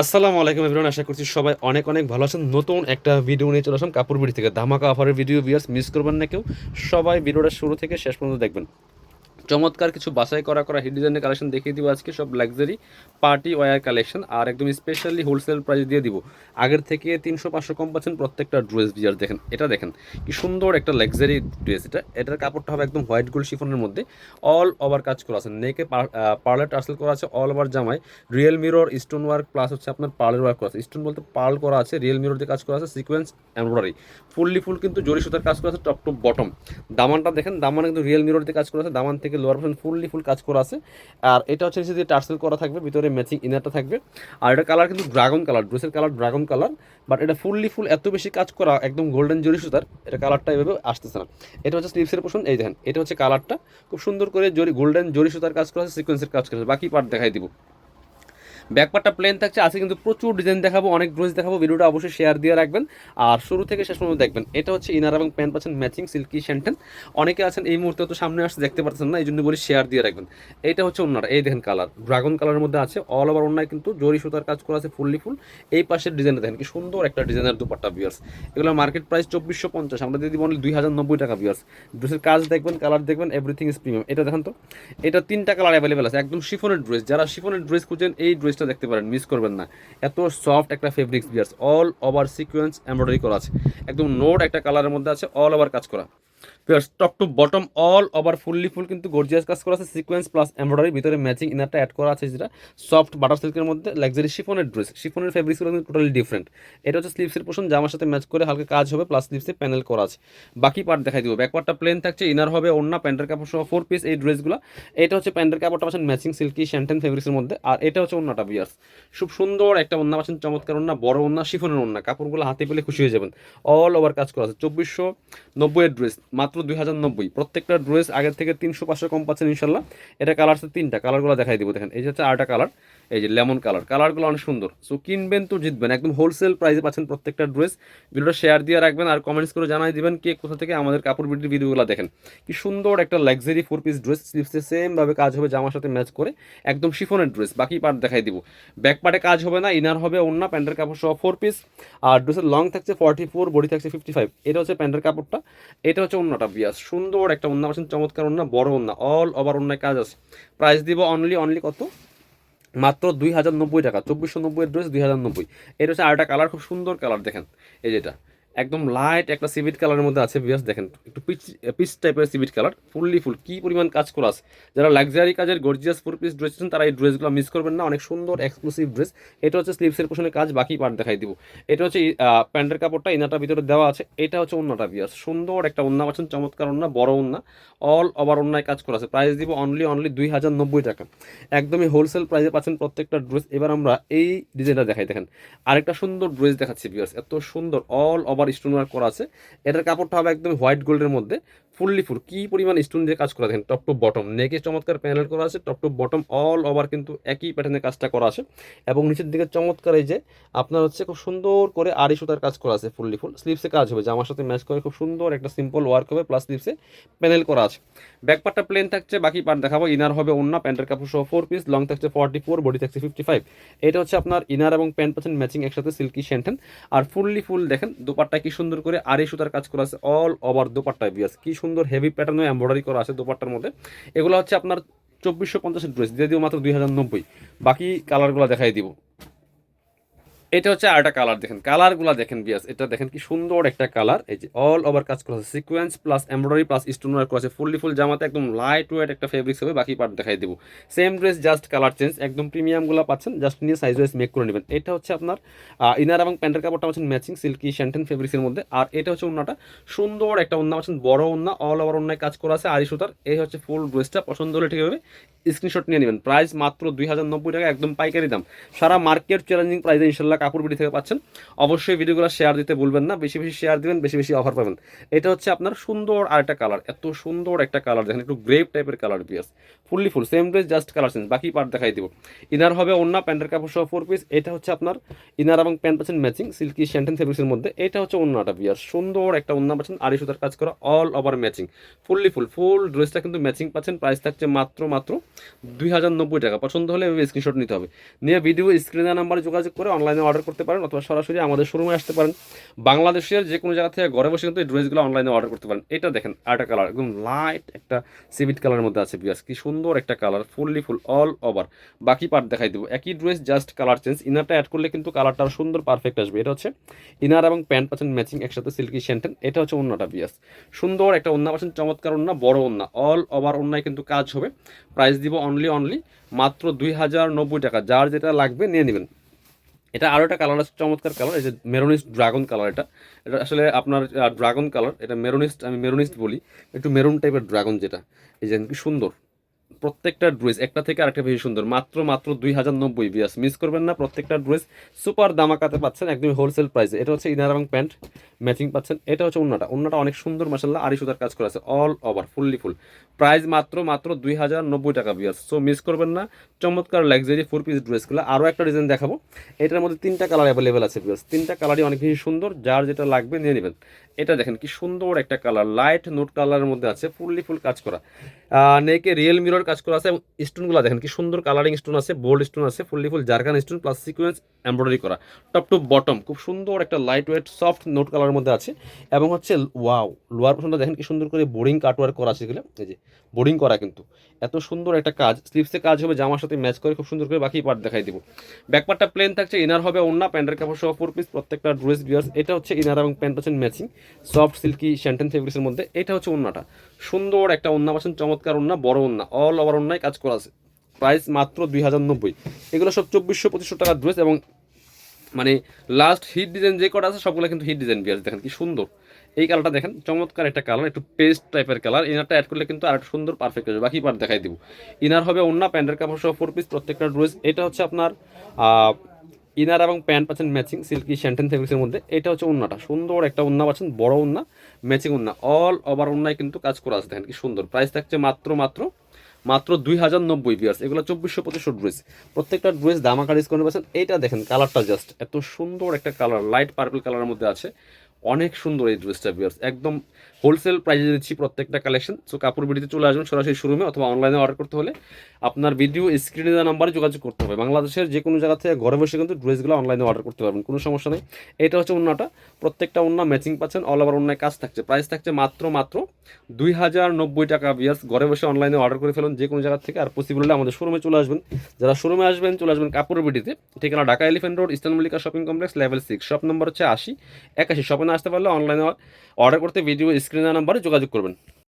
আসসালামু আলাইকুম এভরিওয়ান আশা করছি সবাই অনেক অনেক ভালো আছেন। নতুন একটা ভিডিও নিয়ে চলে আসলাম কাপড় বিড়ি থেকে। ধামাকা অফারের ভিডিও ভিউয়ার্স মিস করবেন না কেউ। সবাই ভিডিওটা শুরু থেকে শেষ পর্যন্ত দেখবেন। চমৎকার কিছু বাছাই করা করা হিট ডিজাইনের কালেকশন দেখিয়ে দিব আজকে, সব লাক্সারি পার্টি ওয়ার কালেকশন আর একদম স্পেশালি হোলসেল প্রাইস দিয়ে দিব। আগের থেকে তিনশো পাঁচশো কম পাচ্ছেন প্রত্যেকটা ড্রেস বিয়ার দেখেন, এটা দেখেন, কি সুন্দর একটা লাক্সারি ড্রেস এটা। এটার কাপড়টা হবে একদম হোয়াইট গোল্ড শিফনের মধ্যে। অল ওভার কাজ করা আছে নেকে পার্লার টার্সেল করা আছে অল ওভার জামায়। Real mirror stone work plus হচ্ছে আপনার পার্লার ওয়ার্ক করা আছে। স্টোন বলতে পার্ল করা আছে রিয়েল মিরর দিয়ে কাজ করা আছে সিকোয়েন্স এমব্রয়ডারি ফুললি ফুল কিন্তু জরি সুতার কাজ করা আছে টপ টু বটম দামানটা দেখেন, দামান কিন্তু রিয়েল মিরর দিয়ে কাজ করা আছে, দামান থেকে লোয়ার পোর্শন ফুললি ফুল কাজ করা আছে। আর এটা হচ্ছে নিচে যে টার্সেল করা থাকবে, ভিতরে ম্যাচিং ইনারটা থাকবে। আর এটা কালার কিন্তু ড্রাগন কালার ড্রেসের কালার ড্রাগন কালার বাট এটা ফুললি ফুল এত বেশি কাজ করা একদম গোল্ডেন জরি সুতার, এটা কালারটা এভাবে আসতেছে না। এটা হচ্ছে স্লিপসের পোর্শন এই দেখেন, এটা হচ্ছে কালারটা খুব সুন্দর করে জরি গোল্ডেন জরি সুতার কাজ করা আছে সিকোয়েন্সের কাজ করা আছে, বাকি পার্ট দেখাই দিব। ব্যাকপারটা প্লেন থাকছে। আজকে কিন্তু প্রচুর ডিজাইন দেখাবো, অনেক ড্রেস দেখাবো। ভিডিওটা অবশ্যই শেয়ার দিয়ে রাখবেন। আর শুরু থেকে শেষ পর্যন্ত দেখবেন। এটা হচ্ছে ইনার এবং প্যান্ট পাচ্ছেন ম্যাচিং সিল্কি শ্যান্টেন অনেকে আছেন, এই মুহূর্তে তো সামনে আসতে দেখতে পাচ্ছেন না এই জন্য বলি শেয়ার দিয়ে রাখবেন। এইটা হচ্ছে ওনার, এই দেখেন কালার ড্রাগন কালারের মধ্যে আছে। অল ওভার ওনায় কিন্তু জরি সুতার কাজ করা আছে ফুললি ফুল এই পাশের ডিজাইনটা দেখেন কি সুন্দর একটা ডিজাইনের দুপাট্টা বিয়ার্স এগুলো মার্কেট প্রাইস চব্বিশশো পঞ্চাশ। আমরা যদি বলি দুই হাজার নব্বই টাকা বিয়ার্স ড্রেসের কাজ দেখবেন কালার দেখবেন এভরিথিং ইজ প্রিমিয়াম এটা দেখেন তো? এটা তিনটা কালার অ্যাভেলেবেল আছে। একদম শিফনের ড্রেস যারা শিফনের ড্রেস খুঁজেন, এই ড্রেসটা দেখতে পারেন মিস করবেন না। এত সফট একটা ফেব্রিক্স বিয়ার্স অল ওভার সিকোয়েন্স এমব্রয়ডারি করা আছে। একদম নোট একটা কালারের মধ্যে আছে অল ওভার কাজ করা। Top to bottom all over fully full কিন্তু গর্জিয়াস কাজ করা আছে। সিকোয়েন্স প্লাস এমব্রয়ডারি ভিতরে ম্যাচিং ইনারটা অ্যাড করা আছে যেটা। সফট বাটার সিল্কের মধ্যে লাক্সারি শিফনের ড্রেস শিফনের ফেব্রিক্সগুলো কিন্তু টোটালি ডিফারেন্ট এটা হচ্ছে স্লিভসের পোর্শন জামার সাথে ম্যাচ করে হালকা কাজ হবে প্লাস স্লিভসে প্যানেল করা আছে। বাকি পার্ট দেখাই দিব। ব্যাক পার্টটা প্লেন থাকছে ইনার হবে অন্য প্যান্টের কাপড় সহ ফোর পিস এই ড্রেসগুলো এটা হচ্ছে প্যান্টের কাপড়টা পাচ্ছেন ম্যাচিং সিল্কি শ্যান্টেন ফেব্রিক্সের মধ্যে। আর এটা হচ্ছে অন্যটা বিয়ার্স খুব সুন্দর একটা অন্য পাচ্ছেন, চমৎকার অন্য বড় অন্য শিফনের অন্য কাপড়গুলো হাতে পেলে খুশি হয়ে যাবেন। অল ওভার কাজ করা আছে। চব্বিশশো নব্বইয়ের ড্রেস মাত্র দুই হাজার নব্বই। প্রত্যেকটা ড্রেস আগের থেকে তিনশো, পাঁচশো কম পাচ্ছেন ইনশাল্লাহ। এটা কালার আছে তিনটা। কালারগুলো দেখাই দিব, দেখেন। এই যে হচ্ছে আরেকটা কালার এই যে লেমন কালার কালারগুলো অনেক সুন্দর। সো কিনবেন তো জিতবেন। একদম হোলসেল প্রাইসে পাচ্ছেন প্রত্যেকটা ড্রেস ভিডিওটা শেয়ার দিয়ে রাখবেন আর কমেন্টস করে জানাই দিবেন কে কোথা থেকে আমাদের কাপড় বিটির ভিডিওগুলো দেখেন। কি সুন্দর একটা লাক্সারি ফোর পিস ড্রেস স্লিপসে সেমভাবে কাজ হবে জামার সাথে ম্যাচ করে। একদম শিফনের ড্রেস বাকি পার্ট দেখাই দিব। ব্যাক পার্টে কাজ হবে না ইনার হবে অন্য প্যান্টের কাপড় সহ ফোর পিস আর ড্রেসের লং থাকছে ফর্টি ফোর বডি থাকছে ফিফটি ফাইভ এটা হচ্ছে প্যান্টের কাপড়টা। এটা হচ্ছে অন্যটা বিয়াস সুন্দর একটা অন্য পাচ্ছেন চমৎকার অন্য বড় অন্য অল ওভার অন্যায় কাজ আছে। প্রাইস দিব অনলি অনলি কত? মাত্র দুই হাজার নব্বই টাকা, চব্বিশশো নব্বই ড্রেস দুই হাজার নব্বই। এটা হচ্ছে আরেকটা কালার খুব সুন্দর কালার দেখেন। এই যেটা একদম লাইট একটা সিভিট কালারের মধ্যে আছে বিয়াস দেখেন, একটু পিচ পিচ টাইপের সিভিট কালার ফুললি ফুল কী পরিমাণ কাজ করা আছে? যারা লাক্সারি কাজের গর্জিয়াস ফুল পিস ড্রেস তারা এই ড্রেসগুলো মিস করবেন না, অনেক সুন্দর এক্সক্লুসিভ ড্রেস এটা হচ্ছে স্লিভসের পোশনে কাজ, বাকি পার্ট দেখাই দিব। এটা হচ্ছে প্যান্টের কাপড়টা ইনাটার ভিতরে দেওয়া আছে, এটা হচ্ছে অন্যটা বিয়াস সুন্দর একটা অন্য আছেন চমৎকার অন্য বড় অন্য অল ওভার অন্যায় কাজ করা আছে। প্রাইস দিব অনলি অনলি দুই হাজার নব্বই টাকা। একদমই হোলসেল প্রাইসে পাচ্ছেন প্রত্যেকটা ড্রেস এবার আমরা এই ডিজাইনটা দেখাই, দেখেন। আরেকটা সুন্দর ড্রেস দেখাচ্ছি বিয়াস এত সুন্দর অল ওভার স্টোন ওয়ার্ক করা আছে। এটার কাপড়টা হবে একদম হোয়াইট গোল্ডের মধ্যে। Fully full. কি পরিমাণ স্টোন দিয়ে কাজ করা দেখেন টপ টু বটম নেকে চমৎকার প্যানেল করা আছে top to bottom all over কিন্তু একই প্যাটার্নের কাজটা করা আছে। এবং নিচের দিকে চমৎকার এই যে, আপনার হচ্ছে খুব সুন্দর করে আড়ি সুতার কাজ করা আছে ফুললি ফুল। স্লিপসে কাজ হবে জামার সাথে ম্যাচ করে খুব সুন্দর একটা সিম্পল ওয়ার্ক হবে প্লাস স্লিপসে প্যানেল করা আছে। ব্যাক পার্টটা প্লেন থাকছে, বাকি পার্ট দেখাবো। ইনার হবে অন্য প্যান্টের কাপড় সহ ফোর পিস লং থাকছে ফর্টি ফোর বডি থাকছে ফিফটি ফাইভ এটা হচ্ছে আপনার ইনার এবং প্যান্ট পাচ্ছেন ম্যাচিং একসাথে সিল্কি শ্যান্টেন আর ফুললি ফুল দেখেন, দুপাট্টায় কি সুন্দর করে আড়ি সুতার কাজ করা আছে অল ওভার দুপাট্টায় বিয়াস কি সুন্দর হেভি প্যাটার্ন এমব্রয়ডারি করা আছে দোপাট্টার মধ্যে। এগুলো হচ্ছে আপনার চব্বিশশো পঞ্চাশের ড্রেস দিয়ে দিব মাত্র দুই হাজার নব্বই। বাকি কালারগুলো দেখাই দিব। এটা হচ্ছে আরেকটা কালার দেখেন। কালারগুলো দেখেন বিয়াস এটা দেখেন কি সুন্দর একটা কালার এই যে অল ওভার কাজ করা আছে। Sequence plus embroidery plus stone work আছে। ফুললি ফুল জামাতে একদম লাইট ওয়েট একটা ফেব্রিক্স হবে, বাকি পার্ট দেখাই দেবো। Same dress just colour change একদম প্রিমিয়ামগুলো পাচ্ছেন জাস্ট নিয়ে সাইজ ওয়াইজ মেক করে নেবেন। এটা হচ্ছে আপনার ইনার এবং প্যান্টের কাপড়টা পাচ্ছেন ম্যাচিং সিল্কি শ্যান্টেন ফেব্রিক্সের মধ্যে। আর এটা হচ্ছে অন্যটা সুন্দর একটা অন্য পাচ্ছেন, বড় অন্য অল ওভার অন্যায় কাজ করা আছে আড়ি সুতার। এই হচ্ছে ফুল ড্রেসটা পছন্দ হলে ঠিক হবে স্ক্রিনশট নিয়ে নেবেন। প্রাইস মাত্র দুই হাজার নব্বই টাকা, একদম পাইকারি দাম। সারা মার্কেট চ্যালেঞ্জিং প্রাইসে ইনশাল্লাহ কাপড় বিড়ি থেকে পাচ্ছেন। অবশ্যই ভিডিওগুলো শেয়ার দিতে ভুলবেন না, বেশি বেশি শেয়ার দিবেন, বেশি বেশি অফার পাবেন। এটা হচ্ছে আপনার সুন্দর আর একটা কালার এত সুন্দর একটা কালার দেখেন একটু গ্রেপ টাইপের কালার পিয়াস fully full same dress just colour change বাকি পার্ট দেখাই দিব। ইনার হবে অন্য প্যান্টের কাপড় সহ ফোর পিস এটা হচ্ছে আপনার ইনার এবং প্যান্ট পাচ্ছেন ম্যাচিং সিল্কি শ্যান্টেন ফেব্রিক্সের মধ্যে, এটা হচ্ছে অন্যটা বিয়ার সুন্দর একটা অন্য পাচ্ছেন, আড়াই সুতার কাজ করা all over matching fully full full ড্রেসটা কিন্তু ম্যাচিং পাচ্ছেন প্রাইস থাকছে মাত্র মাত্র দুই হাজার নব্বই টাকা। পছন্দ হলে স্ক্রিনশট নিতে হবে। নিয়ে ভিডিও স্ক্রিনের নাম্বারে যোগাযোগ করে অনলাইনে অর্ডার করতে পারেন অথবা সরাসরি আমাদের শোরুমে আসতে পারেন। বাংলাদেশের যে কোনো জায়গা থেকে ঘরে বসে কিন্তু এই ড্রেসগুলো অনলাইনে অর্ডার করতে পারেন। এটা দেখেন আরেকটা কালার একদম লাইট একটা সিভিট কালারের মধ্যে আছে বিয়াস কি সুন্দর একটা colour fully full all over বাকি পার্ট দেখাই দেবো। একই ড্রেস জাস্ট কালার চেঞ্জ ইনারটা অ্যাড করলে কিন্তু কালারটা সুন্দর পারফেক্ট আসবে। এটা হচ্ছে ইনার এবং প্যান্ট পাচ্ছেন ম্যাচিং একসাথে সিল্কি শ্যান্টেন এটা হচ্ছে অন্যটা বিয়াস সুন্দর একটা অন্য পাচ্ছেন, চমৎকার অন্য বড় অন্য অল ওভার অন্যায় কিন্তু কাজ হবে। প্রাইস দিব অনলি অনলি মাত্র দুই হাজার নব্বই টাকা। যার যেটা লাগবে, নিয়ে নেবেন। এটা আরও একটা কালার আছে, চমৎকার কালার এই যে মেরোনিস্ট ড্রাগন কালার এটা। এটা আসলে আপনার ড্রাগন কালার এটা মেরোনিস্ট, আমি মেরোনিস্ট বলি, একটু মেরুন টাইপের ড্রাগন যেটা, এই যে সুন্দর। প্রত্যেকটা ড্রেস, একটা থেকে আরেকটা বেশি সুন্দর। মাত্র মাত্র দুই হাজার নব্বই বিয়াস মিস করবেন না। প্রত্যেকটা ড্রেস সুপার দামাকাতে পাচ্ছেন, একদমই হোলসেল প্রাইসে এটা হচ্ছে ইনার এবং প্যান্ট ম্যাচিং পাচ্ছেন। এটা হচ্ছে অন্যটা অন্যটা অনেক সুন্দর মাসাল্লাহ আড়ি সুতার কাজ করা আছে all over fully full price মাত্র মাত্র দুই হাজার নব্বই টাকা বিয়াস সো মিস করবেন না। চমৎকার লাক্সারি ফোর পিস ড্রেসগুলো আরও একটা ডিজাইন দেখাবো। এটার মধ্যে তিনটা কালার অ্যাভেলেবেল আছে বিয়াস তিনটা কালারই অনেক বেশি সুন্দর, যার যেটা লাগবে নিয়ে নেবেন। এটা দেখেন কি সুন্দর একটা কালার লাইট নোট কালারের মধ্যে আছে ফুললি ফুল কাজ করা। নেকে রিয়েল মিরর কাজ করা আছে এবং স্টোনগুলো দেখেন কি সুন্দর কালারিং স্টোন আছে বোল্ড স্টোন আছে, fully full zircon stone plus sequence embroidery করা। টপ টু বটম খুব সুন্দর একটা লাইট ওয়েট সফট নোট কালারের মধ্যে আছে। এবং হচ্ছে ওয়াও লোয়ার পর্যন্ত দেখেন কি সুন্দর করে বোরিং কাটওয়ার্ক করা আছে এগুলো। এই যে বোরিং করা কিন্তু। এত সুন্দর একটা কাজ। স্লিপসে কাজ হবে, জামার সাথে ম্যাচ করে খুব সুন্দর করে বাকি পার্ট দেখাই দিব। ব্যাকপার্টটা প্লেন থাকছে ইনার হবে অন্য প্যান্টের কাপড় সহ ফোর পিস প্রত্যেকটা ড্রেস বিয়ার্স এটা হচ্ছে ইনার এবং প্যান্ট হচ্ছেন ম্যাচিং সফট সিল্কি শ্যান্টেন ফেব্রিক্সের মধ্যে। এটা হচ্ছে অন্যটা সুন্দর একটা অন্য পাচ্ছেন চমৎকার অন্য বড় অন্য অল ওভার অন্যায় কাজ করা আছে। প্রাইস মাত্র দুই হাজার নব্বই। এগুলো সব চব্বিশশো পঁচিশশো টাকার ড্রেস এবং মানে লাস্ট হিট ডিজাইন যে কটা আছে, সবগুলো কিন্তু হিট ডিজাইন বিয়ার্স দেখেন কি সুন্দর। এই কালারটা দেখেন, চমৎকার একটা কালার একটু পেস্ট টাইপের কালার ইনারটা অ্যাড করলে কিন্তু আর সুন্দর পারফেক্ট হবে বাকি পার্ট দেখাই দিব। ইনার হবে অন্য প্যান্টের কাপড় সহ ফোর পিস প্রত্যেকটা ড্রেস এটা হচ্ছে আপনার ইনার এবং প্যান্ট পাচ্ছেন ম্যাচিং সিল্কি শ্যান্টেন ফেব্রিক্সের মধ্যে। এটা হচ্ছে অন্যটা সুন্দর একটা অন্য পাচ্ছেন, বড় অন্য ম্যাচিং অন্য অল ওভার অন্যায় কিন্তু কাজ করা আছে। দেখেন কি সুন্দর। প্রাইস থাকছে মাত্র মাত্র মাত্র দুই হাজার নব্বই বিয়ার্স এগুলো চব্বিশশো পঁচিশশো ড্রেস প্রত্যেকটা ড্রেস দামাকা ডিসকাউন্ট পাচ্ছেন। এইটা দেখেন কালারটা জাস্ট এত সুন্দর একটা কালার লাইট পার্পল কালারের মধ্যে আছে। অনেক সুন্দর এই ড্রেসটা বিয়ার্স একদম হোলসেল প্রাইসে দিচ্ছি প্রত্যেকটা কালেকশন সো কাপড় বিডিতে চলে আসবেন সরাসরি শোরুমে অথবা অনলাইনে অর্ডার করতে হলে। আপনার ভিডিও স্ক্রিনে দেওয়া নাম্বারে যোগাযোগ করতে হবে। বাংলাদেশের যে কোনো জায়গা থেকে ঘরে বসে কিন্তু ড্রেসগুলো অনলাইনে অর্ডার করতে পারবেন। কোনো সমস্যা নেই। এটা হচ্ছে অন্যটা প্রত্যেকটা অন্য ম্যাচিং পাচ্ছেন। অল ওভার অন্যায় কাজ থাকছে। প্রাইস থাকছে মাত্র মাত্র দুই হাজার নব্বই টাকা। বিয়ার্স ঘরে বসে অনলাইনে অর্ডার করে ফেলুন যে কোনো জায়গা থেকে। আর পসিবল হলে আমাদের শোরুমে চলে আসবেন। যারা শোরুমে আসবেন, চলে আসবেন কাপড়ের বিডিতে ঠিকানা Dhaka elephant road Eastern Mallika shopping complex level six shop number হচ্ছে আশি, একাশি। শপে না আসতে পারলে অনলাইনে অর্ডার করতে ভিডিও স্ক্রিনের নাম্বারে যোগাযোগ করবেন।